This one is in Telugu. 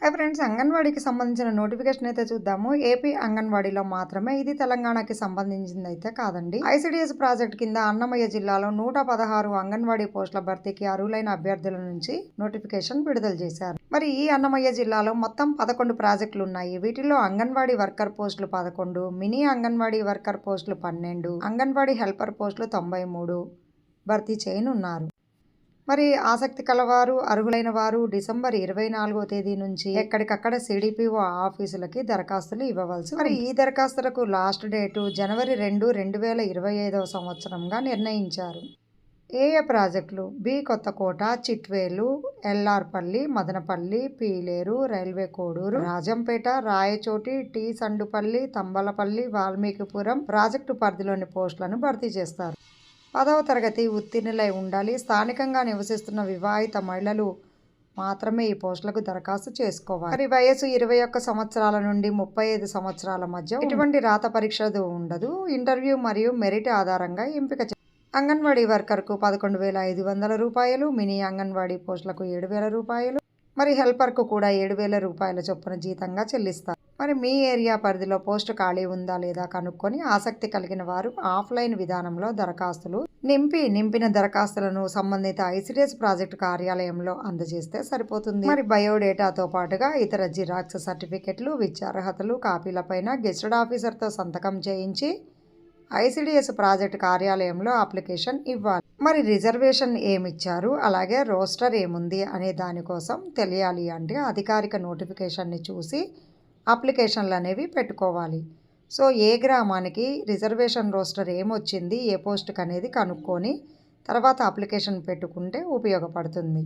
హాయ్ ఫ్రెండ్స్ అంగన్వాడీకి సంబంధించిన నోటిఫికేషన్ అయితే చూద్దాము. ఏపీ అంగన్వాడీలో మాత్రమే ఇది తెలంగాణకి సంబంధించింది అయితే కాదండి. ఐసిడిఎస్ ప్రాజెక్ట్ కింద అన్నమయ్య జిల్లాలో నూట పదహారు అంగన్వాడీ పోస్టుల భర్తీకి అర్హులైన అభ్యర్థుల నుంచి నోటిఫికేషన్ విడుదల చేశారు. మరి ఈ అన్నమయ్య జిల్లాలో మొత్తం పదకొండు ప్రాజెక్టులు ఉన్నాయి. వీటిలో అంగన్వాడీ వర్కర్ పోస్టులు పదకొండు మినీ అంగన్వాడీ వర్కర్ పోస్టులు పన్నెండు అంగన్వాడీ హెల్పర్ పోస్టులు తొంభై మూడు భర్తీ చేయనున్నారు. మరి ఆసక్తి కలవారు అర్హులైన వారు డిసెంబర్ ఇరవై నాలుగో తేదీ నుంచి ఎక్కడికక్కడ సిడిపిఓ ఆఫీసులకి దరఖాస్తులు ఇవ్వవలసి మరి ఈ దరఖాస్తులకు లాస్ట్ డేటు జనవరి రెండు రెండు వేల ఇరవై ఐదవ సంవత్సరంగా నిర్ణయించారు. ఏ ఏ ప్రాజెక్టులు? B Kothakota Chitvel LRPalli Madanapalle Peeleru railway Koduru Rajampet Rayachoti T Sundupalli Thamballapalle Valmikipuram project పరిధిలోని పోస్టులను భర్తీ చేస్తారు. పదవ తరగతి ఉత్తీర్ణులై ఉండాలి. స్థానికంగా నివసిస్తున్న వివాహిత మహిళలు మాత్రమే ఈ పోస్టులకు దరఖాస్తు చేసుకోవాలి. మరి వయసు ఇరవై ఒక్క సంవత్సరాల నుండి ముప్పై ఐదు సంవత్సరాల మధ్య ఎటువంటి రాత పరీక్ష ఉండదు. ఇంటర్వ్యూ మరియు మెరిట్ ఆధారంగా ఎంపిక అంగన్వాడీ వర్కర్కు పదకొండు వేల ఐదు వందల రూపాయలు మినీ అంగన్వాడీ పోస్టులకు ఏడు వేల రూపాయలు మరి హెల్పర్కు కూడా ఏడు వేల రూపాయల చొప్పున జీతంగా చెల్లిస్తారు. మరి మీ ఏరియా పరిధిలో పోస్టు ఖాళీ ఉందా లేదా కనుక్కొని ఆసక్తి కలిగిన వారు ఆఫ్లైన్ విధానంలో దరఖాస్తులు నింపి నింపిన దరఖాస్తులను సంబంధిత ఐసిడిఎస్ ప్రాజెక్టు కార్యాలయంలో అందజేస్తే సరిపోతుంది. మరి బయోడేటాతో పాటుగా ఇతర జిరాక్స్ సర్టిఫికెట్లు విద్యార్హతలు కాపీలపైన గెస్టెడ్ ఆఫీసర్తో సంతకం చేయించి ఐసిడిఎస్ ప్రాజెక్ట్ కార్యాలయంలో అప్లికేషన్ ఇవ్వాలి. మరి రిజర్వేషన్ ఏమిచ్చారు? అలాగే రోస్టర్ ఏముంది? అనే దానికోసం తెలియాలి అంటే అధికారిక నోటిఫికేషన్ని చూసి అప్లికేషన్లు అనేవి పెట్టుకోవాలి. సో ఏ గ్రామానికి రిజర్వేషన్ రోస్టర్ ఏమొచ్చింది ఏ పోస్ట్కి అనేది కనుక్కొని తర్వాత అప్లికేషన్ పెట్టుకుంటే ఉపయోగపడుతుంది.